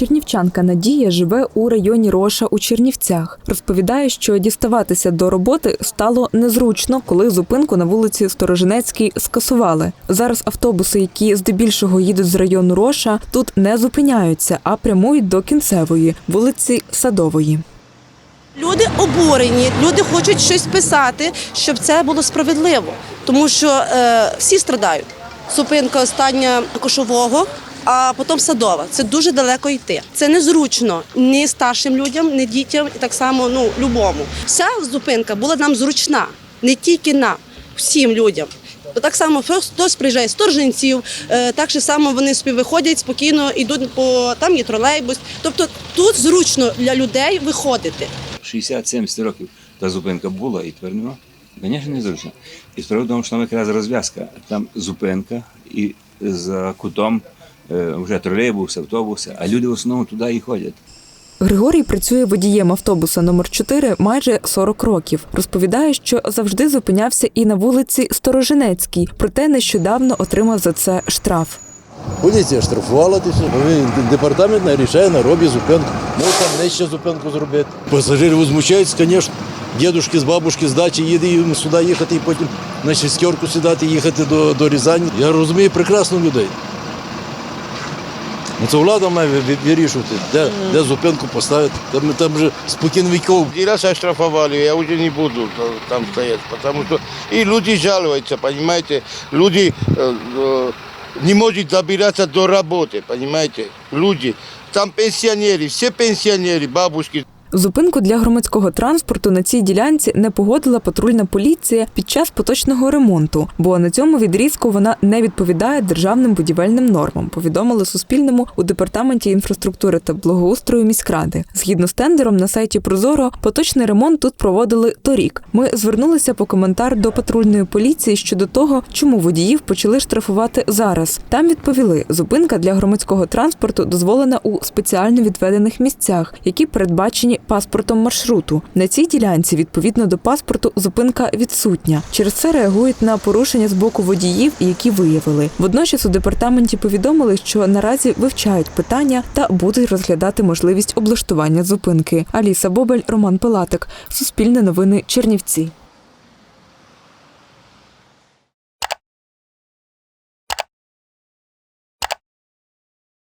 Чернівчанка Надія живе у районі Роша у Чернівцях. Розповідає, що діставатися до роботи стало незручно, коли зупинку на вулиці Сторожинецькій скасували. Зараз автобуси, які здебільшого їдуть з району Роша, тут не зупиняються, а прямують до кінцевої вулиці Садової. Люди обурені, люди хочуть щось писати, щоб це було справедливо, тому що е, всі страдають. Зупинка остання кошового, а потім садова. Це дуже далеко йти. Це незручно ні старшим людям, ні дітям, і так само ну любому. Вся зупинка була нам зручна, не тільки нам, всім людям. Так само хтось приїжджає з торженців, е, так само вони собі виходять спокійно, йдуть по там є тролейбус. Тобто тут зручно для людей виходити. 60-70 років та зупинка була і тепер нема. Звісно, незручно. І справа в тому, що там якраз розв'язка. Там зупинка і за кутом вже тролейбуси, автобуси, а люди в основному туди і ходять. Григорій працює водієм автобуса номер 4 майже 40 років. Розповідає, що завжди зупинявся і на вулиці Сторожинецькій, проте нещодавно отримав за це штраф. Поліція штрафувала Департамент рішає на робі зупинку. Може там нижче зупинку зробити. Пасажири возмущаються, звісно. Дідушки з бабушки з дачі їде їм сюди їхати і потім на шестерку сідати, їхати до, до Рязані. Я розумію прекрасно людей. Ну, це влада має ви- ви- вирішувати, де, де зупинку поставити. Там, там же спокійно віков. Один раз оштрафовали, я уже не буду то- там стоять, потому что и люди жалуются, понимаете, люди э, э, не могут добираться до работы, понимаете, люди. Там пенсионеры, все пенсионеры, бабушки, Зупинку для громадського транспорту на цій ділянці не погодила патрульна поліція під час поточного ремонту, бо на цьому відрізку вона не відповідає державним будівельним нормам. Повідомили Суспільному у департаменті інфраструктури та благоустрою міськради. Згідно з тендером на сайті Прозоро, поточний ремонт тут проводили торік. Ми звернулися по коментар до патрульної поліції щодо того, чому водіїв почали штрафувати зараз. Там відповіли, зупинка для громадського транспорту дозволена у спеціально відведених місцях, які передбачені паспортом маршруту. На цій ділянці, відповідно до паспорту, зупинка відсутня. Через це реагують на порушення з боку водіїв, які виявили. Водночас у департаменті повідомили, що наразі вивчають питання та будуть розглядати можливість облаштування зупинки. Аліса Бобель, Роман Пилатик, Суспільне новини, Чернівці.